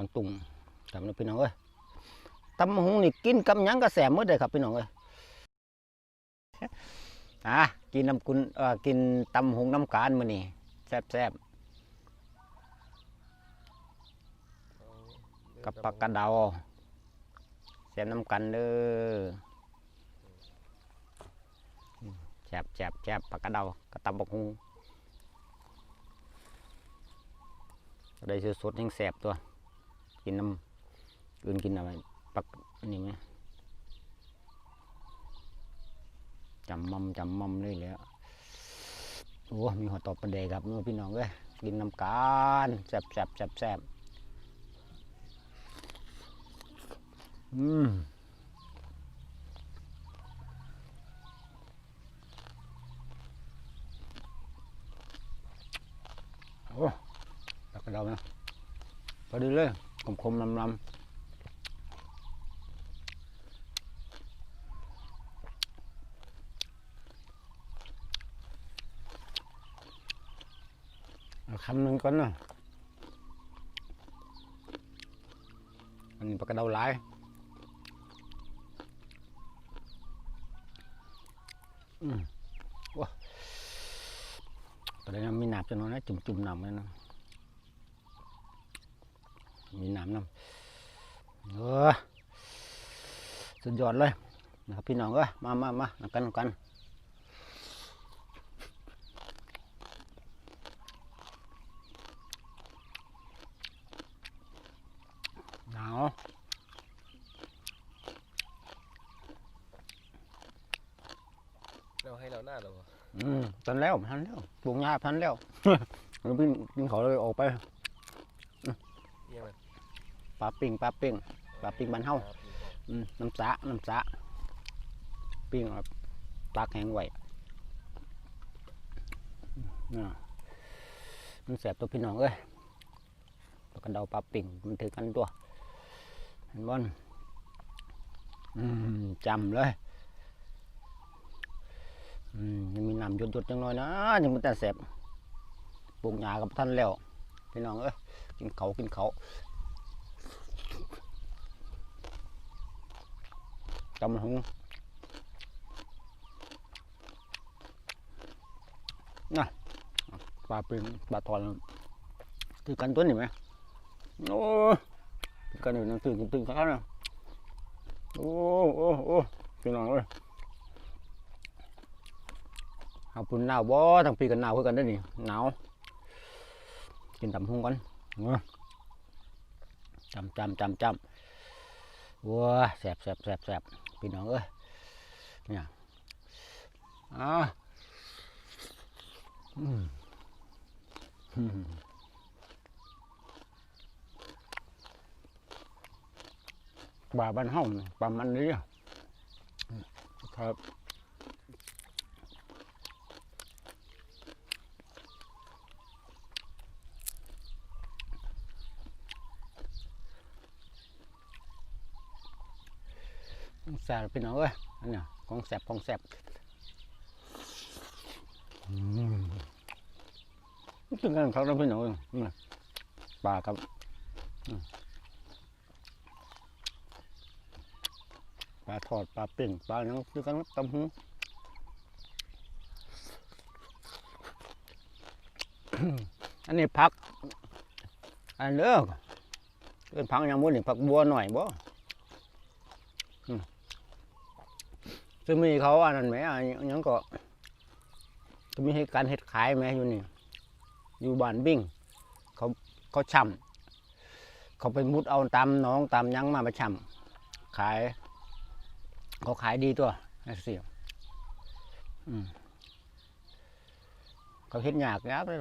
อนตุงจำนะพี่น้องเอ้ยตำหงนี่กินกับยังก็แสบหมดเลยครับพี่น้องเอ้ยอะกินน้ำกุนเอ่อกินตำหงน้ำการมือนี้แซ่บแซ่บกับปลากระเดาแซ่บน้ำกันเด้อแซ่บแซ่บแซ่บปลากระเดากับตำบักหงได้สดๆแห้งแซ่บตัว กินน้ำอื่นกินอะไรปักอันนี้ไหมจำมัมจำมัมเลยแล้วโอ้มีหัวตอบประเดครับนู่นพี่น้องเอ้ยกินน้ำกันแซ่บแซ่บแซ่บแซ่บอืมโอ้ตักกระเดานะ พอดีเลยคมคมๆลำลำคำหนึ่งก่อนนะอันนี้ปลากระเดาหลายอืมว้าตอนนี้มีหนาบจะนอยนะจุ่มๆหนำเลยนะ มีน้ำน้ำเออสุดยอดเลยนะครับพี่น้องเอ้ยมามามานักันนำกันหนาวเราให้เราหน้าเราอืมทันแล้วทันแล้วปลูกหญ้าทันแล้วแล้วพี่กินเขาเลยออกไปเยี่ยมเลย ปลาปิ้งปลาปิ้งปลาปิ้งบ้านเฮาอืมน้ำสะน้ำสะปิ้งเอาตากแห้งไว้น่ะมันแสบตัวพี่น้องเอ้ยปลากระเดาปลาปิ่งมันถือกันตัวเห็นบ่นอืมจำเลยอืมยังมีน้ำหยดๆจังน้อยนะยังมันแต่แสบปลูกหญ้ากับท่านแล้วพี่น้องเอ้ยกินเขาวกินเขา วจำหงน่ะปลาปิงปลาทอนคือกันตัวนี่ไหมโอ้คือกันอยู่นั่งตื่นตื่นข้าวนะโอ้โอ้โอ้พี่น้องเอ้ยเอาปุ่นหนาวบ่ทั้งปีกันหนาวคือกันได้นี่หนาวกินตำหงกันเนาจำจำจำจำว้าแสบแสบแสบแสบ พี่น้องเอ้ยเนี่ยอ่าอืมปลาบ้านห้องปลามันนี้ครับ แสบพี่น้องเอ้ยอันนี้ของแสบของแสบอืมถึงกันเขาแล้วพี่น้องปลาครับปลาทอดปลาเปิ้งปลาอย่างคือกันตำหูอันนี้ผัก อันเลิกเป็นผักย่างบุนี่ผักบัวหน่อยบ่ จะมีเขาอันนั้นไหมอันอันนั้นก็จะมีให้การเห็ดขายไหมอยู่นี่ อยู่บ้านบิ่งเขาเขาช่ำเขาไปมุดเอาตามน้องตามยังมามาช่ำขายเขาขายดีตัวไอ้เสียเขาเห็ดยากยับเลย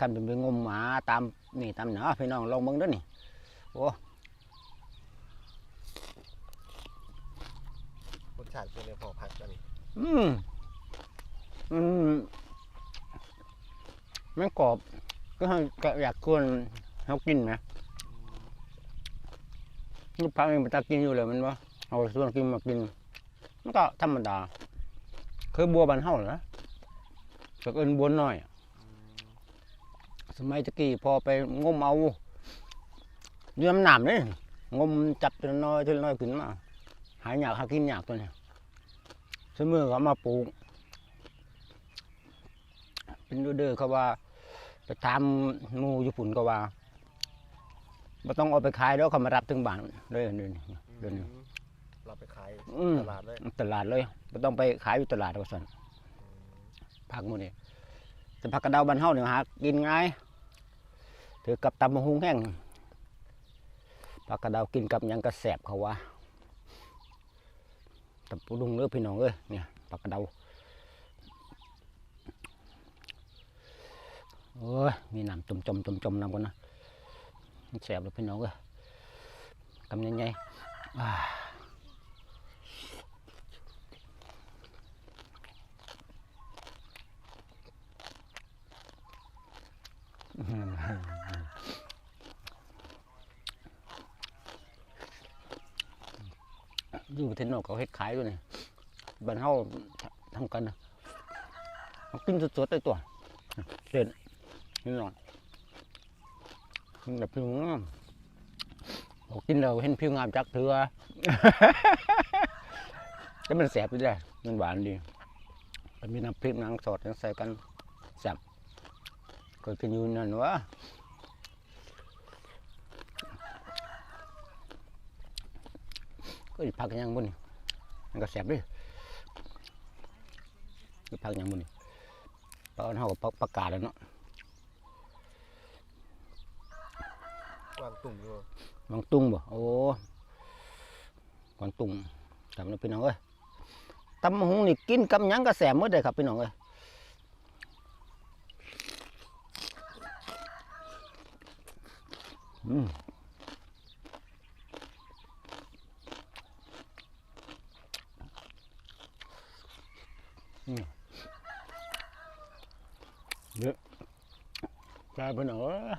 คันเป็นไปงมหมาตามนี่ตามเหนือพี่น้องลองเบิ่งด้วยนี่โอ้ รส ชาติเป็นเลยพอพักกันอืมอืมมันกรอบ ก็ก็อยากควรเขากินไหมลูกพักเองมันตากินอยู่เลยมันว่าเอาส่วนกินมากิน มันก็ธรรมดา คือบัวบานเฮาเหรอก็เอินบัวน้อย สมัยตะกี้พอไปงมเอาเรื่องน้ำนี่งมจับทีน้อยทีน้อยขึ้นมา หายอยากหากินอยากตัวเนี้ย สมือเขาเอามาปลูก เป็นดูเด้อเขาว่า ไปทำหมูญี่ปุ่นก็ว่าไม่ต้องเอาไปขายแล้วเขามารับถึงบ้านเลยเดี๋ยวนี้เดี๋ยวนี้อืมเราไปขายอืมตลาดเลยตลาดเลยไม่ต้องไปขายอยู่ตลาดก็สั่นผักหมูนี่แต่ผักกระเดาบ้านเฮาเนี่ยหากินง่ายถือกับตำมะฮุงแห้งผักกระเดากินกับหยังกระแสบเขาว่า ตำปูดุงเด้อพี่น้องเอ้ยเนี่ยผักกระเดาโอ้ยมีน้ำจมจมจมจมน้ำกันนะแสบเลยพี่น้องเอ้ยกำยังไงอ่า อยู่ประเทศนอกเขาเฮ็ดขายด้วยนี่บ้านเฮาทำกันนะเอากินสดๆได้ตัวเด็ดนี่หน่อยแบบผิวงามบอกกินแล้วเห็นผิวงามจักเถือแต่มันแสบดีเลยมันหวานดีมันมีน้ำพริกน้ำสดยังใส่กันแซ่บก็กินอยู่นั่นวะ ก็อีกพักยังบุญมันก็แสบดิอีกพักยังบุญปลาเขากับประกาศแล้วเนาะวางตุ่มอยู่บางตุ้งบ่โอ้กวางตุ้งจำนะพี่น้องเอ้ยตำบักหงนี่กินกับหยังก็แสบหมดเลยครับพี่น้องเอ้ยอืม เยอะกลายเป็นเอ้ย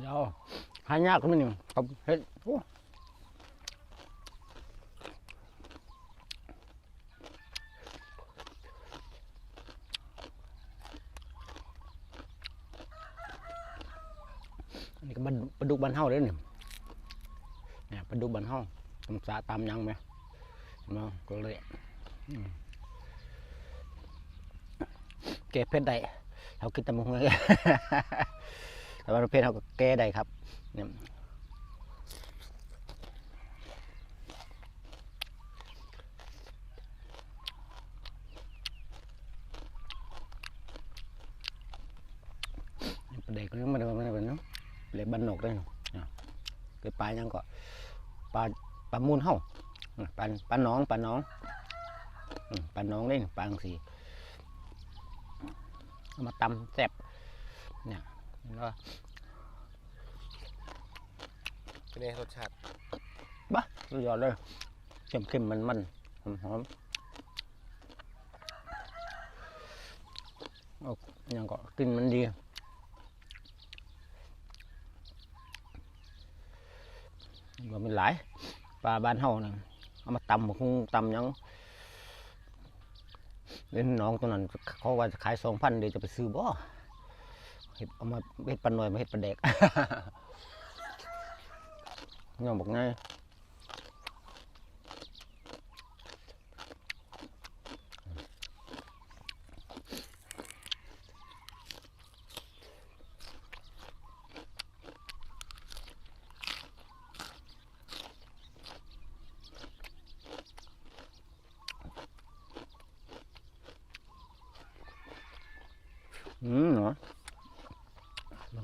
เดี๋ยวหายากมันนี่ครับเฮ็ดโอ้อันนี้ก็บันปลาดุกบันเฮาเด้อนี่เนี่ย ปลาดุกบันเฮาตำสาตามยังไหมเนาะก็เลยอืมเก็บเพชรได้เรากินแตำมงเลยแต่ว่าประเภทเขาก็แก้ได้ครับเนี่ยเด็กก็ยังไม่ได้ไม่ได้เป็นเนาะเล็กบันนกได้เนาะเนี่ยคือปลายยังก็ ปลาปลามูลเห่าอืมปลาปลาหน้องปลาหน้องอืมปลาหน้องได้นี่ปลาอังสีเอามาตำแซ่บเนี่ยแล้วเป็นไงรสชาติบ้าสุดยอดเลยเค็มเค็มมันมันหอมหอมโอ้ยังก็กลินมันดี ว่ามันหลายปลาบ้านเฮานะเอามาตำบักหุงตำยังเล่นน้องตัวนั้นเขาว่าจะขายสองพันเดี๋ยวจะไปซื้อบ่เห็ดเอามาเห็ดปันหน่อยมาเห็ดปลาแดกน้องบอกไง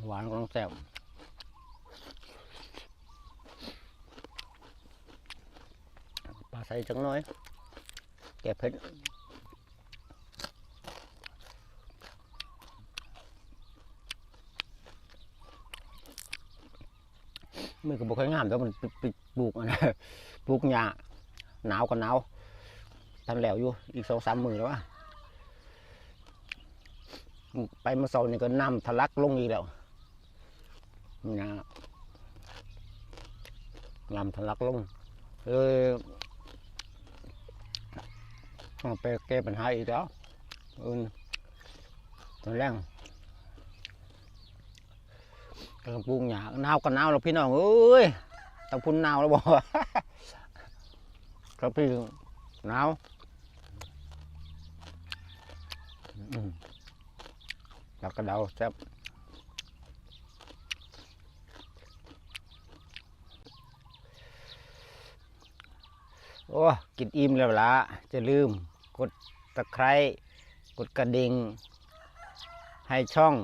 Bằng hoạn con xèo ปลาใส่จังน้อย แกะเผ็ดมือก็บ่ค่อยงามแต่มันปไปปลูกอันนั้นปลูกหญ้าหนาวก็หนาวทันแล้วอยู่อีกสองสามมือแล้วอะไปมื่อเนี่ก็น้ำทะลักลงอีกแล้ว หญ้าน้ำทะลักลงเลยต้องไปแก้ปัญหาอีกแล้วอื่นตอนแรกกระปุงหยาหนาวก็หนาวแล้วพี่น้องเอ้ยตะพุ่นหนาวแล้วบอกครับพี่หนาวอืมแล้วก็เดาแซ่บ โอ้กินอิ่มแล้วละจะลืมกดตะไคร้กดกระดิ่งให้ช่อง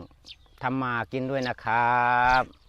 ทำมากินด้วยนะครับ